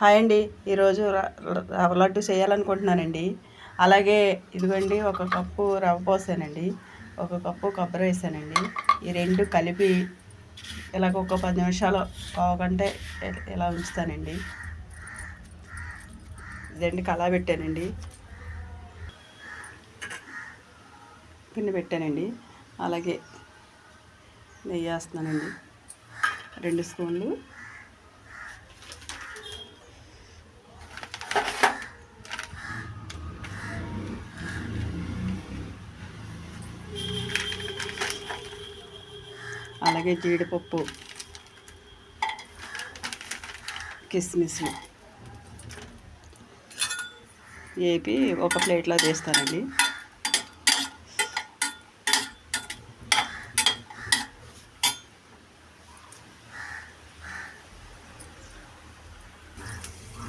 Hi అండి. ఈరోజు రవ్వ లడ్డు చేయాలనుకుంటున్నానండి. అలాగే ఇదిగోండి ఒక కప్పు రవ్వ పోసానండి. ఒక కప్పు కొబ్బరి వేసానండి. ఈ రెండు కలిపి ఇలాగ ఒక పది నిమిషాలు పావుగంటే ఇలా ఉంచుతానండి. ఇదండి కళా పెట్టానండి. పిండి పెట్టానండి. అలాగే నెయ్యి వేస్తున్నానండి. రెండు స్పూన్లు అలాగే జీడిపప్పు కిస్మిస్లు వేపి ఒక ప్లేట్లో తీస్తానండి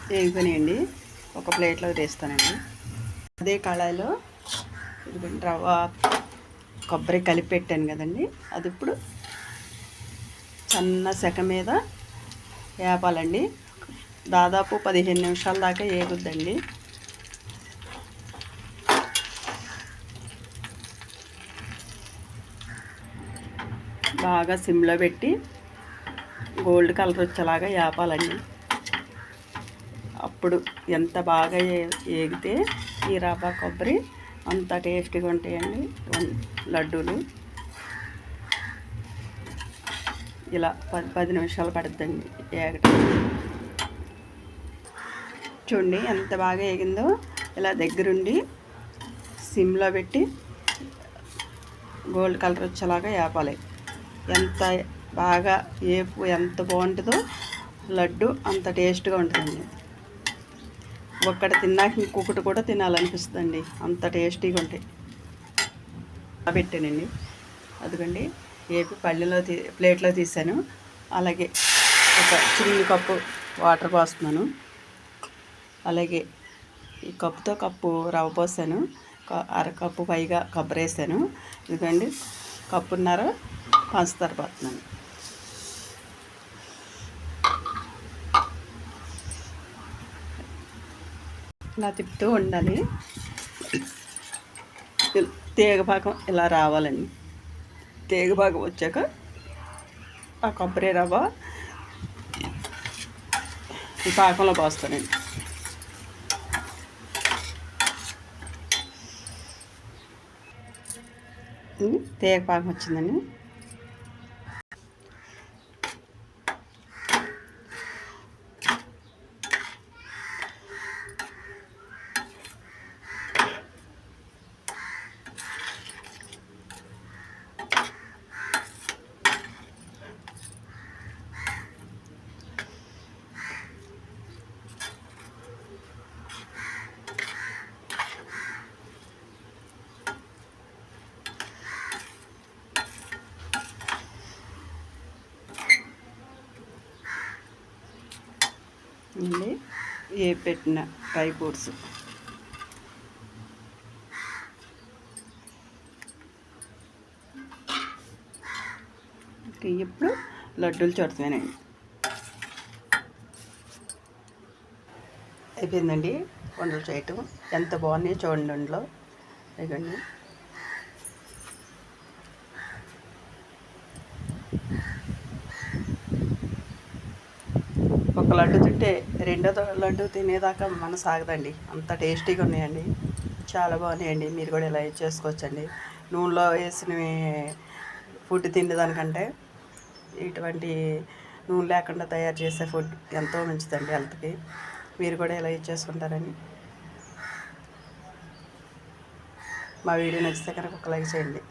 వేగిపోయినాయండి ఒక ప్లేట్లో తీస్తానండి అదే కళాయిలో రవ్వ కొబ్బరి కలిపి పెట్టాను కదండి. అది ఇప్పుడు సన్న సెక మీద వేపాలండి. దాదాపు పదిహేను నిమిషాల దాకా వేగుద్దండి. బాగా సిమ్లో పెట్టి గోల్డ్ కలర్ వచ్చేలాగా వేపాలండి. అప్పుడు ఎంత బాగా ఏగితే ఈ రవ్వ కొబ్బరి అంత టేస్టీగా ఉంటాయండి. లడ్డూలు. ఇలా పది పది నిమిషాలు పడుతుందండి ఏగటం. చూడండి ఎంత బాగా ఏగిందో ఇలా దగ్గరుండి సిమ్లో పెట్టి గోల్డ్ కలర్ వచ్చేలాగా వేపాలి ఎంత బాగా ఏపు ఎంత బాగుంటుందో లడ్డు అంత టేస్ట్గా ఉంటుందండి. ఒక్కటి తిన్నాక ఇంకొకటి కూడా తినాలనిపిస్తుందండి. అంత టేస్టీగా ఉంటాయి. పెట్టానండి. అదిగండి. ఏపి పళ్ళెలో తీ ప్లేట్లో తీసాను. అలాగే ఒక చిన్న కప్పు వాటర్ పోస్తున్నాను. అలాగే ఈ కప్పుతో కప్పు రవ్వ పోసాను. అరకప్పు పైగా కొబ్బరి వేసాను. ఇదిగండి కప్పున్నర పంచదార పోతున్నాను ఇలా తిప్పుతూ ఉండాలి. తీగపాకం ఇలా రావాలండి. తీగపాకం వచ్చాక ఆ కొబ్బరి రవ్వ ఈ పాకంలో పోస్తానండి తీగ పాకం వచ్చిందండి. అండి ఏ పెట్టిన డ్రై ఫ్రూట్స్ ఇప్పుడు లడ్డూలు చూడతానండి అయిపోయిందండి. వంటలు చేయటం. ఎంత బాగున్నాయో చూడండి అందులో. అయిపోయింది ఒక లడ్డు తింటే రెండో లడ్డు తినేదాకా మన సాగదండి. అంత టేస్టీగా ఉన్నాయండి. చాలా బాగున్నాయండి. మీరు కూడా ఇలా చేసుకోవచ్చండి. నూనెలో వేసిన ఫుడ్ తినేదానికంటే ఇటువంటి నూనె లేకుండా తయారు చేసే ఫుడ్ ఎంతో మంచిదండి హెల్త్కి. మీరు కూడా ఇలా చేసుకుంటారని. మా వీడియో నచ్చితే కనుక ఒక లైక్ చేయండి.